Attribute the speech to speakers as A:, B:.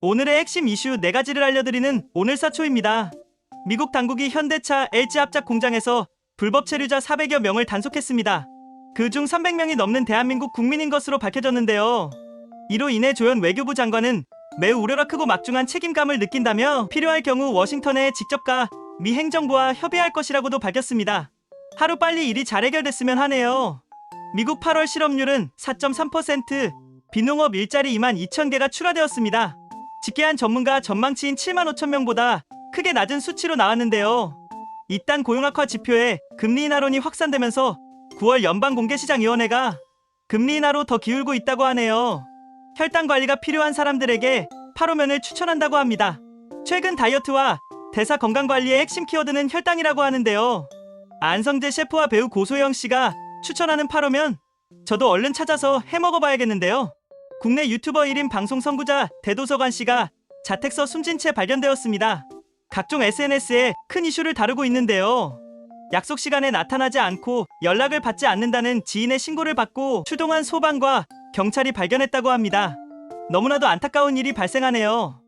A: 오늘의 핵심 이슈 4가지를 알려드리는 오늘 사초입니다. 미국 당국이 현대차 LG 합작 공장에서 불법 체류자 400여 명을 단속했습니다. 그중 300명이 넘는 대한민국 국민인 것으로 밝혀졌는데요. 이로 인해 조현 외교부 장관은 매우 우려가 크고 막중한 책임감을 느낀다며 필요할 경우 워싱턴에 직접 가 미 행정부와 협의할 것이라고도 밝혔습니다. 하루 빨리 일이 잘 해결됐으면 하네요. 미국 8월 실업률은 4.3%, 비농업 일자리 2만 2천 개가 추가되었습니다. 집계한 전문가 전망치인 7만 5천 명보다 크게 낮은 수치로 나왔는데요. 이딴 고용악화 지표에 금리 인하론이 확산되면서 9월 연방공개시장위원회가 금리 인하로 더 기울고 있다고 하네요. 혈당 관리가 필요한 사람들에게 파로면을 추천한다고 합니다. 최근 다이어트와 대사 건강 관리의 핵심 키워드는 혈당이라고 하는데요. 안성재 셰프와 배우 고소영 씨가 추천하는 파로면 저도 얼른 찾아서 해 먹어봐야겠는데요. 국내 유튜버 1인 방송 선구자 대도서관 씨가 자택서 숨진 채 발견되었습니다. 각종 SNS에 큰 이슈를 다루고 있는데요. 약속 시간에 나타나지 않고 연락을 받지 않는다는 지인의 신고를 받고 출동한 소방과 경찰이 발견했다고 합니다. 너무나도 안타까운 일이 발생하네요.